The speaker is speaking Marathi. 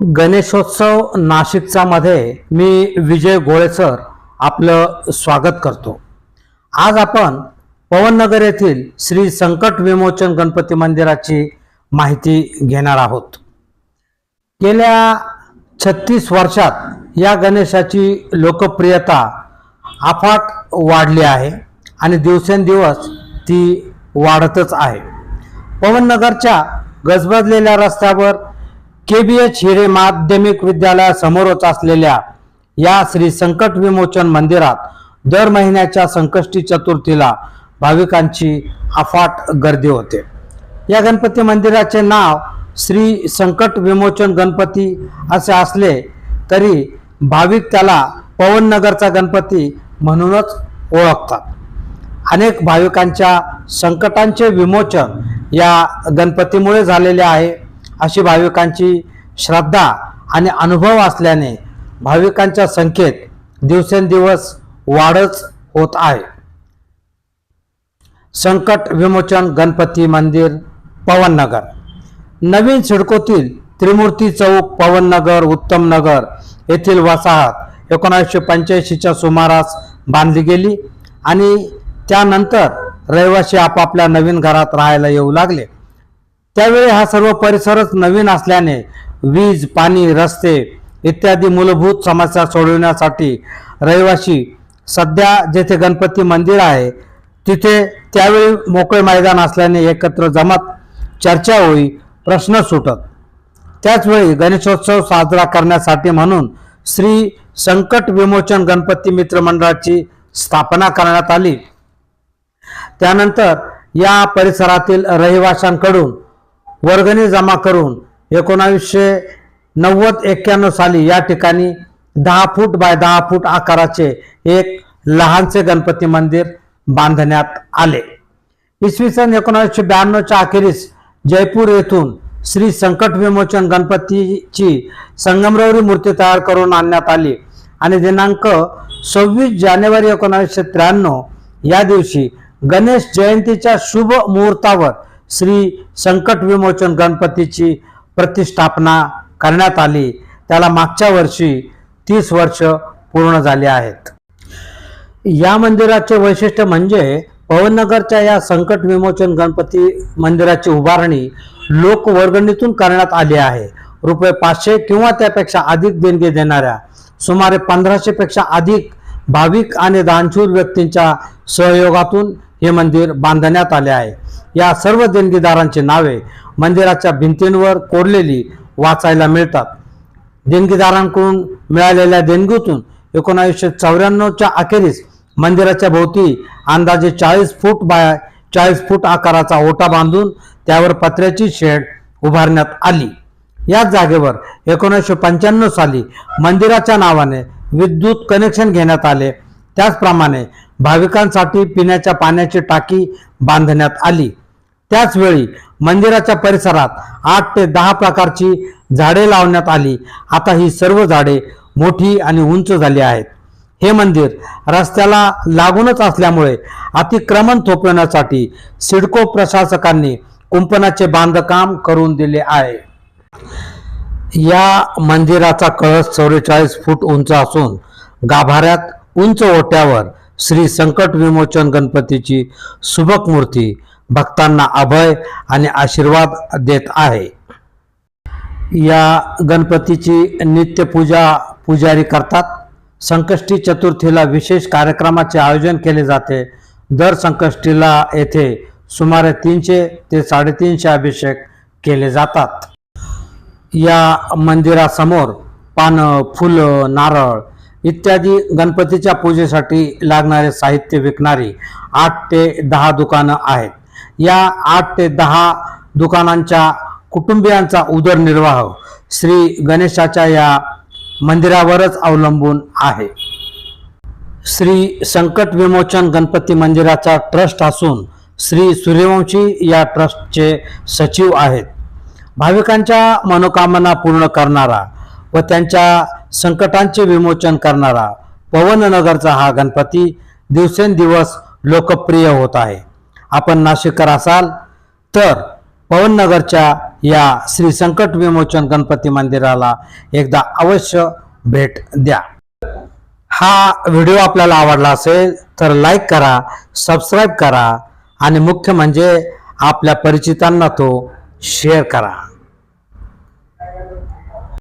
गणेशोत्सव नाशिकचा मध्ये मी विजय गोळे सर आपलं स्वागत करतो. आज आपण पवननगर येथील श्री संकट विमोचन गणपती मंदिराची माहिती घेणार आहोत. गेल्या छत्तीस वर्षात या गणेशाची लोकप्रियता अफाट वाढली आहे आणि दिवसेंदिवस ती वाढतच आहे. पवननगरच्या गजबजलेल्या रस्त्यावर के बी एच हिरे माध्यमिक विद्यालयासमोरच असलेल्या या श्री संकट विमोचन मंदिरात दर महिन्याच्या संकष्टी चतुर्थीला भाविकांची अफाट गर्दी होते. या गणपती मंदिराचे नाव श्री संकट विमोचन गणपती असे असले तरी भाविक त्याला पवननगरचा गणपती म्हणूनच ओळखतात. अनेक भाविकांच्या संकटांचे विमोचन या गणपतीमुळे झालेले आहे. अशी भाविकांची श्रद्धा आणि अनुभव असल्याने भाविकांच्या संख्येत दिवसेंदिवस वाढच होत आहे. संकट विमोचन गणपती मंदिर पवननगर. नवीन सिडकोतील त्रिमूर्ती चौक पवननगर उत्तम नगर येथील वसाहत एकोणीसशे पंच्याऐंशीच्या सुमारास बांधली गेली आणि त्यानंतर रहिवासी आपापल्या नवीन घरात राहायला येऊ लागले. त्यावेळी हा सर्व परिसरच नवीन असल्याने वीज पाणी रस्ते इत्यादी मूलभूत समस्या सोडविण्यासाठी रहिवासी सध्या जेथे गणपती मंदिर आहे तिथे त्यावेळी मोकळे मैदान असल्याने एकत्र जमत चर्चा होई प्रश्न सुटत. त्याचवेळी गणेशोत्सव साजरा करण्यासाठी म्हणून श्री संकट विमोचन गणपती मित्र मंडळाची स्थापना करण्यात आली. त्यानंतर या परिसरातील रहिवाशांकडून वर्गणी जमा करून एकोणावीसशे नव्वद एक्क्याण्णव साली या ठिकाणी दहा फूट बाय दहा फूट आकाराचे एक लहानसे गणपती मंदिर बांधण्यात आले. इसवी सन एकोणावीसशे ब्याण्णवच्या अखेरीस जयपूर येथून श्री संकट विमोचन गणपतीची संगमरवरी मूर्ती तयार करून आणण्यात आली आणि दिनांक सव्वीस जानेवारी एकोणावीसशे त्र्याण्णव या दिवशी गणेश जयंतीच्या शुभ मुहूर्तावर श्री संकट विमोचन गणपतीची प्रतिष्ठापना करण्यात आली. त्याला मागच्या वर्षी तीस वर्ष पूर्ण झाली आहेत. या मंदिराचे वैशिष्ट्य म्हणजे पवननगरच्या या संकट विमोचन गणपती मंदिराची उभारणी लोकवर्गणीतून करण्यात आली आहे. रुपये पाचशे किंवा त्यापेक्षा अधिक देणगी देणाऱ्या सुमारे पंधराशे पेक्षा अधिक भाविक आणि दानशूर व्यक्तींच्या सहयोगातून हे मंदिर बांधण्यात आले आहे. या सर्व देणगीदारांची नावे मंदिराच्या भिंतींवर कोरलेली वाचायला मिळतात. देणगीदारांकडून मिळालेल्या देणगीतून एकोणावीसशे चौऱ्याण्णवच्या अखेरीस मंदिराच्या भोवती अंदाजे चाळीस फूट बाय चाळीस फूट आकाराचा ओटा बांधून त्यावर पत्र्याची शेड उभारण्यात आली. याच जागेवर एकोणीसशे पंच्याण्णव साली मंदिराच्या नावाने विद्युत कनेक्शन घेण्यात आले. त्याचप्रमाणे भाविकांसाठी पिण्याच्या पाण्याची टाकी बांधण्यात आली. त्याचवेळी मंदिराच्या परिसरात आठ ते दहा प्रकारची झाडे लावण्यात आली. आता ही सर्व झाडे मोठी आणि उंच झाली आहेत. हे मंदिर रस्त्याला लागूनच असल्यामुळे अतिक्रमण थोपवण्यासाठी सिडको प्रशासकांनी कुंपणाचे बांधकाम करून दिले आहे. या मंदिराचा कळस चौवेचाळीस फूट उंच असून गाभाऱ्यात उंच ओट्यावर श्री संकट विमोचन गणपतीची सुबक मूर्ती भक्तांना अभय आणि आशीर्वाद देत आहे. या गणपतीची नित्यपूजा पुजारी करतात. संकष्टी चतुर्थीला विशेष कार्यक्रमाचे आयोजन केले जाते. दर संकष्टीला येथे सुमारे तीनशे ते साडेतीनशे अभिषेक केले जातात. या मंदिरासमोर पानं फुलं नारळ इत्यादी गणपतीच्या पूजेसाठी लागणारे साहित्य विकणारी आठ ते दहा दुकानं आहेत. या आठ ते दहा दुकानांच्या कुटुंबियांचा उदरनिर्वाह श्री गणेशाच्या या मंदिरावरच अवलंबून आहे. श्री संकट विमोचन गणपती मंदिराचा ट्रस्ट असून श्री सूर्यवंशी या ट्रस्टचे सचिव आहेत. भाविकांच्या मनोकामना पूर्ण करणारा व त्यांच्या संकटांचे विमोचन करणारा पवननगरचा हा गणपती दिवसेंदिवस लोकप्रिय होत आहे. आपण नाशिककर असाल तर पवननगरच्या या श्री संकट विमोचन गणपती मंदिराला एकदा अवश्य भेट द्या. हा व्हिडिओ आपल्याला आवडला असेल तर लाईक करा सबस्क्राईब करा आणि मुख्य म्हणजे आपल्या परिचितांना तो शेअर करा.